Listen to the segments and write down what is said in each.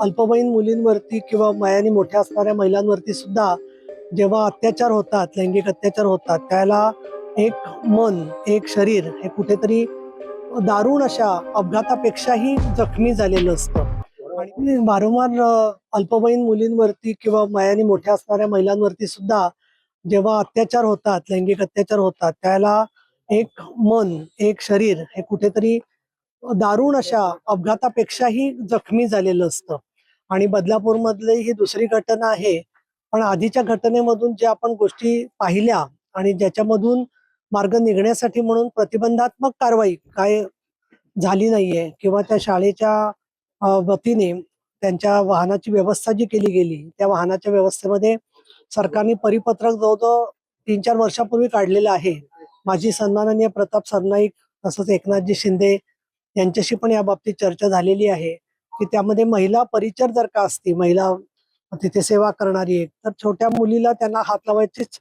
अल्पवयीन मुलींवरती किंवा वयाने मोठ्या असणाऱ्या महिलांवरती सुद्धा जेव्हा अत्याचार होतात लैंगिक अत्याचार होतात त्याला एक मन एक शरीर हे कुठेतरी दारुण अशा अपघातापेक्षाही जखमी झालेलं असतं. आणि वारंवार अल्पवयीन मुलींवरती किंवा वयाने मोठ्या असणाऱ्या महिलांवरती सुद्धा जेव्हा अत्याचार होतात लैंगिक अत्याचार होतात त्याला एक मन एक शरीर हे कुठेतरी दारुण अशा अपघातापेक्षाही जखमी झालेलं असतं. आणि बदलापूरमधली ही दुसरी घटना आहे. पण आधीच्या घटनेमधून ज्या आपण गोष्टी पाहिल्या आणि ज्याच्यामधून मार्ग निघण्यासाठी म्हणून प्रतिबंधात्मक कारवाई काय झाली नाहीये किंवा त्या शाळेच्या वतीने त्यांच्या वाहनाची व्यवस्था जी केली गेली त्या वाहनाच्या व्यवस्थेमध्ये सरकारने परिपत्रक जवळजवळ तीन चार वर्षापूर्वी काढलेलं आहे. माझी सन्माननीय प्रताप सरनाईक तसंच एकनाथजी शिंदे यांच्याशी पण या बाबतीत चर्चा झालेली आहे. की त्यामध्ये महिला परिचर जर का असती महिला तिथे सेवा करणारी एक तर छोट्या मुलीला त्यांना हात लावायचीच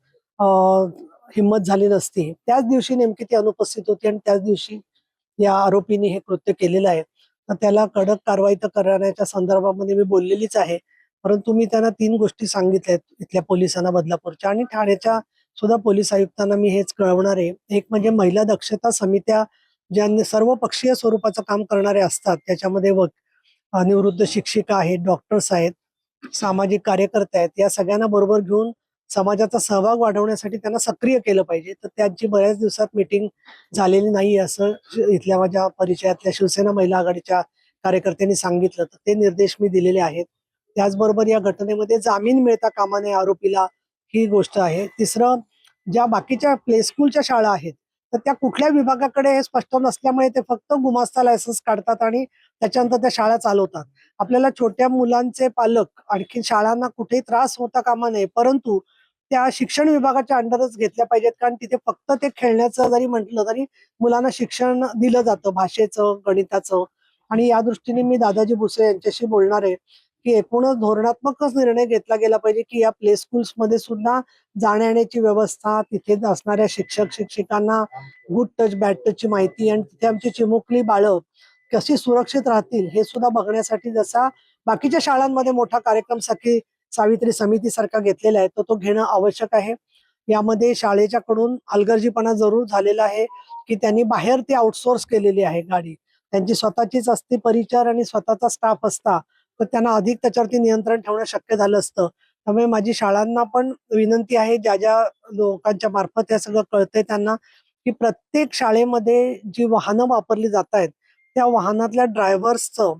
हिंमत झाली नसती. त्याच दिवशी नेमकी ती अनुपस्थित होती आणि त्याच दिवशी या आरोपीने हे कृत्य केलेलं आहे. तर त्याला कडक कारवाई तर करण्याच्या संदर्भामध्ये मी बोललेलीच आहे. परंतु मी त्यांना तीन गोष्टी सांगितल्या इथल्या पोलिसांना बदलापूरच्या आणि ठाण्याच्या सुद्धा पोलीस आयुक्तांना मी हेच कळवणार आहे. एक म्हणजे महिला दक्षता समित्या ज्या सर्व पक्षीय स्वरूपाचं काम करणारे असतात त्याच्यामध्ये व निवृत्त शिक्षिका आहेत डॉक्टर्स आहेत सामाजिक कार्यकर्ते आहेत या सगळ्यांना बरोबर घेऊन समाजाचा सहभाग वाढवण्यासाठी त्यांना सक्रिय केलं पाहिजे. तर त्यांची बऱ्याच दिवसात मीटिंग झालेली नाही असं इथल्या माझ्या परिचयातल्या शिवसेना महिला आघाडीच्या कार्यकर्त्यांनी सांगितलं. तर ते निर्देश मी दिलेले आहेत. त्याचबरोबर या घटनेमध्ये जामीन मिळता कामा नये आरोपीला ही गोष्ट आहे. तिसरं ज्या बाकीच्या प्ले स्कूलच्या शाळा आहेत तर त्या कुठल्या विभागाकडे हे स्पष्ट नसल्यामुळे ते फक्त गुमास्ता लायसन्स काढतात आणि त्याच्यानंतर त्या शाळा चालवतात. आपल्याला छोट्या मुलांचे पालक आणखी शाळांना कुठेही त्रास होता कामा नये परंतु त्या शिक्षण विभागाच्या अंडरच घेतल्या पाहिजेत कारण तिथे फक्त ते खेळण्याचं जरी म्हटलं तरी मुलांना शिक्षण दिलं जातं भाषेचं गणिताचं. आणि या दृष्टीने मी दादाजी भुसे यांच्याशी बोलणार आहे. की एकूणच धोरणात्मकच निर्णय घेतला गेला पाहिजे की या प्ले स्कूल्समध्ये सुद्धा जाण्या येण्याची व्यवस्था तिथे असणाऱ्या शिक्षक शिक्षिकांना गुड टच बॅड टचची माहिती आणि तिथे आमची चिमुकली बाळं कशी सुरक्षित राहतील हे सुद्धा बघण्यासाठी जसा बाकीच्या शाळांमध्ये मोठा कार्यक्रम सखी सावित्री समिती सारखा घेतलेला आहे तर तो घेणं आवश्यक आहे. यामध्ये शाळेच्या कडून हलगर्जीपणा जरूर झालेला आहे की त्यांनी बाहेर ती आउटसोर्स केलेली आहे गाडी. त्यांची स्वतःचीच असती परिचार आणि स्वतःचा स्टाफ असता. तर त्यांना अधिक त्याच्यावरती नियंत्रण ठेवणं शक्य झालं असतं. त्यामुळे माझी शाळांना पण विनंती आहे ज्या ज्या लोकांच्या मार्फत हे सगळं कळतंय त्यांना की प्रत्येक शाळेमध्ये जी वाहनं वापरली जात आहेत त्या वाहनातल्या ड्रायव्हर्सचं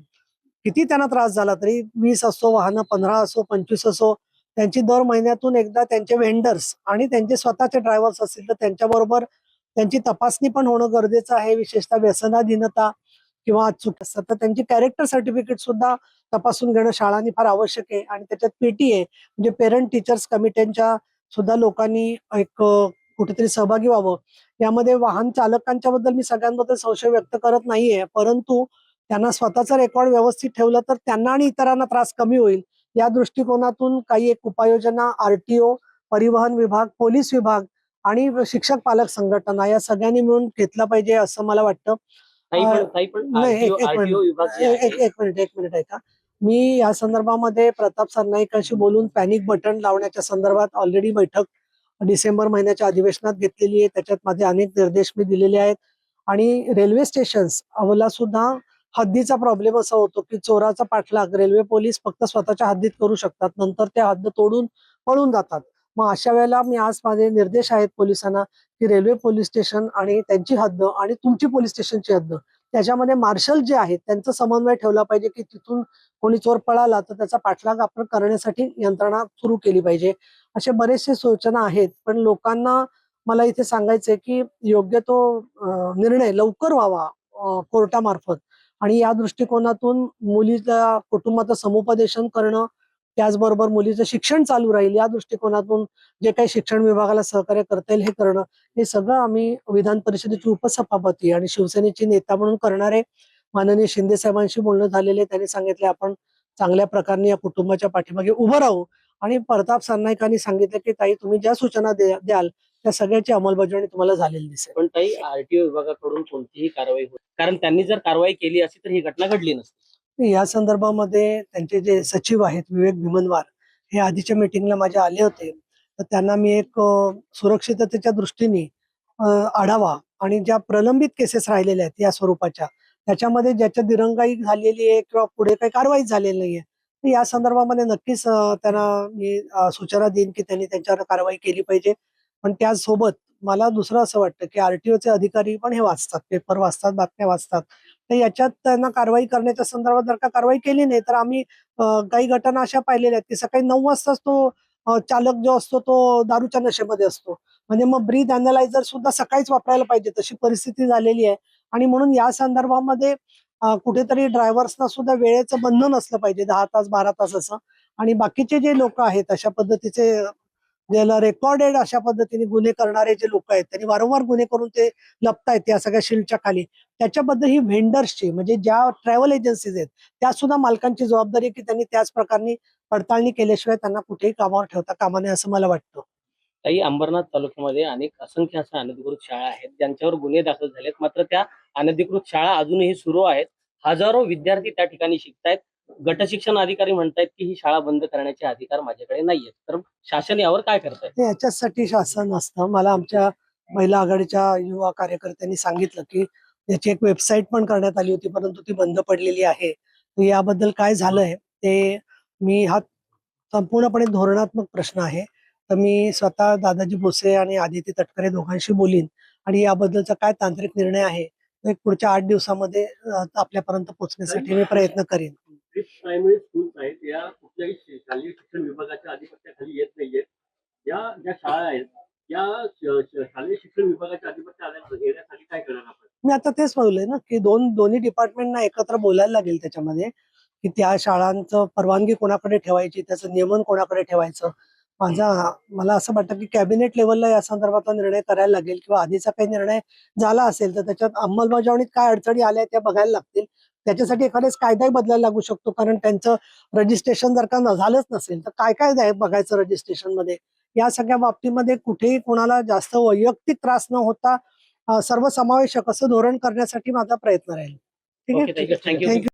किती त्यांना त्रास झाला तरी वीस असो वाहनं पंधरा असो पंचवीस असो त्यांची दर महिन्यातून एकदा त्यांचे व्हेंडर्स आणि त्यांचे स्वतःचे ड्रायव्हर्स असतील तर त्यांच्याबरोबर त्यांची तपासणी पण होणं गरजेचं आहे विशेषतः व्यसनाधीनता किंवा अचूक असतात तर त्यांची कॅरेक्टर सर्टिफिकेट सुद्धा तपासून घेणं शाळांनी फार आवश्यक आहे. आणि त्याच्यात पीटीए म्हणजे पेरेंट टीचर्स कमिट्यांच्या सुद्धा लोकांनी एक कुठेतरी सहभागी व्हावं. यामध्ये वाहन चालकांच्या बद्दल मी सगळ्यांबद्दल संशय व्यक्त करत नाहीये. परंतु त्यांना स्वतःचा रेकॉर्ड व्यवस्थित ठेवलं तर त्यांना आणि इतरांना त्रास कमी होईल. या दृष्टिकोनातून काही एक उपाययोजना आरटीओ परिवहन विभाग पोलीस विभाग आणि शिक्षक पालक संघटना या सगळ्यांनी मिळून घेतला पाहिजे असं मला वाटतं. पण पण एक- मिनिट. विभाग एक एक ऐका. मी या संदर्भामध्ये प्रताप सरनाईकांशी बोलून पॅनिक बटन लावण्याच्या संदर्भात ऑलरेडी बैठक डिसेंबर महिन्याच्या अधिवेशनात घेतलेली आहे. त्याच्यात माझे अनेक निर्देश मी दिलेले आहेत. आणि रेल्वे स्टेशन्स अवला सुद्धा हद्दीचा प्रॉब्लेम असा होतो की चोराचा पाठलाग रेल्वे पोलीस फक्त स्वतःच्या हद्दीत करू शकतात. नंतर त्या हद्द तोडून पळून जातात. मग अशा वेळेला मी आज माझे निर्देश आहेत पोलिसांना की रेल्वे पोलीस स्टेशन आणि त्यांची हद्द आणि तुमची पोलीस स्टेशनची हद्द. त्याच्यामध्ये मार्शल जे आहेत त्यांचा समन्वय ठेवला पाहिजे की तिथून कोणी चोर पळाला तर त्याचा पाठलाग आपण करण्यासाठी यंत्रणा सुरू केली पाहिजे. असे बरेचसे सूचना आहेत पण लोकांना मला इथे सांगायचंय की योग्य तो निर्णय लवकर व्हावा कोर्टामार्फत. आणि या दृष्टिकोनातून मुलीच्या कुटुंबाचं समुपदेशन करणं त्याचबरोबर मुलीचं शिक्षण चालू राहील. या दृष्टिकोनातून जे काही शिक्षण विभागाला सहकार्य करता येईल हे करणं हे सगळं आम्ही विधान परिषदेचे उपसभापती आणि शिवसेनेचे नेता म्हणून करणारे माननीय शिंदे साहेबांशी बोलणं झालेले त्यांनी सांगितले आपण चांगल्या प्रकारे या कुटुंबाच्या पाठीमागे उभं राहू. आणि प्रताप सरनाईकांनी सांगितलं की ताई तुम्ही ज्या सूचना द्याल त्या सगळ्याची अंमलबजावणी तुम्हाला झालेली दिसेल. पण ताई आरटीओ विभागाकडून कोणतीही कारवाई होती कारण त्यांनी जर कारवाई केली असती तर ही घटना घडली नसती. या संदर्भामध्ये त्यांचे जे सचिव आहेत विवेक भीमनवार हे आधीच्या मीटिंगला माझ्या आले होते. तर त्यांना मी एक सुरक्षिततेच्या दृष्टीने आढावा आणि ज्या प्रलंबित केसेस राहिलेल्या आहेत या स्वरूपाच्या त्याच्यामध्ये ज्याच्या दिरंगाई झालेली आहे किंवा पुढे काही कारवाई झालेली नाहीये तर या संदर्भामध्ये नक्कीच त्यांना मी सूचना देईन की त्यांनी त्यांच्यावर कारवाई केली पाहिजे. पण त्यासोबत मला दुसरं असं वाटतं की आरटीओचे अधिकारी पण हे वाचतात पेपर वाचतात बातम्या वाचतात. तर याच्यात त्यांना कारवाई करण्याच्या संदर्भात जर का कारवाई केली नाही तर आम्ही काही घटना अशा पाहिलेल्या आहेत की सकाळी नऊ वाजताच तो चालक जो असतो तो दारूच्या नशेमध्ये असतो. म्हणजे मग ब्रीथ अनालायझर सुद्धा सकाळीच वापरायला पाहिजे तशी परिस्थिती झालेली आहे. आणि म्हणून या संदर्भामध्ये कुठेतरी ड्रायव्हर्सना सुद्धा वेळेचं बंधन असलं पाहिजे दहा तास बारा तास असं. आणि बाकीचे जे लोक आहेत अशा पद्धतीचे ज्याला रेकॉर्डेड अशा पद्धतीने गुन्हे करणारे जे लोक आहेत त्यांनी वारंवार गुन्हे करून ते लपतायत या सगळ्या शिल्डच्या खाली. त्याच्याबद्दल ही व्हेंडर्सची म्हणजे ज्या ट्रॅव्हल एजन्सीज आहेत त्या सुद्धा मालकांची जबाबदारी की त्यांनी त्याच प्रकारनी पडताळणी केल्याशिवाय त्यांना कुठेही कामावर ठेवता कामा नये असं मला वाटतं. काही अंबरनाथ तालुक्यामध्ये अनेक असंख्य अशा अनधिकृत शाळा आहेत ज्यांच्यावर गुन्हे दाखल झालेत. मात्र त्या अनधिकृत शाळा अजूनही सुरू आहेत. हजारो विद्यार्थी त्या ठिकाणी शिकतायत. गट शिक्षण अधिकारी म्हणतायत की ही शाळा बंद करण्याचे अधिकार माझ्याकडे नाहीयेत. तर शासन यावर काय करताय? याच्यासाठी शासन असतं. मला आमच्या महिला आघाडीच्या युवा कार्यकर्त्यांनी सांगितलं की याची एक वेबसाईट पण करण्यात आली होती परंतु ती बंद पडलेली आहे. याबद्दल काय झालंय ते मी हा संपूर्णपणे धोरणात्मक प्रश्न आहे. तर मी स्वतः दादाजी भोसे आणि आदिती तटकरे दोघांशी बोलीन आणि याबद्दलचा काय तांत्रिक निर्णय आहे पुढच्या आठ दिवसामध्ये आपल्यापर्यंत पोहोचण्यासाठी मी प्रयत्न करीन. फिफ्थ प्रायमरी स्कूल्स आहेत या कुठल्याही शालेय शिक्षण विभागाच्या आधिपत्याखाली येत नाहीयेत. या ज्या शाळा आहेत या शालेय शिक्षण विभागाच्या आधिपत्य येण्यासाठी काय करणार आपण? मी आता तेच बोलले ना की दोन दोन्ही डिपार्टमेंटना एकत्र बोलायला लागेल त्याच्यामध्ये की त्या शाळांचं परवानगी कोणाकडे ठेवायची त्याचं नियमन कोणाकडे ठेवायचं. माझा मला असं वाटतं की कॅबिनेट लेवलला या संदर्भातला निर्णय करायला लागेल किंवा आधीचा काही निर्णय झाला असेल तर त्याच्यात अंमलबजावणीत काय अडचणी आल्या त्या बघायला लागतील. त्याच्यासाठी एखाद्याच कायदाही बदलायला लागू शकतो. कारण त्यांचं रजिस्ट्रेशन जर का न झालंच नसेल तर काय काय आहे बघायचं रजिस्ट्रेशनमध्ये? या सगळ्या बाबतीमध्ये कुठेही कोणाला जास्त वैयक्तिक त्रास न होता सर्वसमावेशक असं धोरण करण्यासाठी माझा प्रयत्न राहील. ठीक आहे? थँक्यू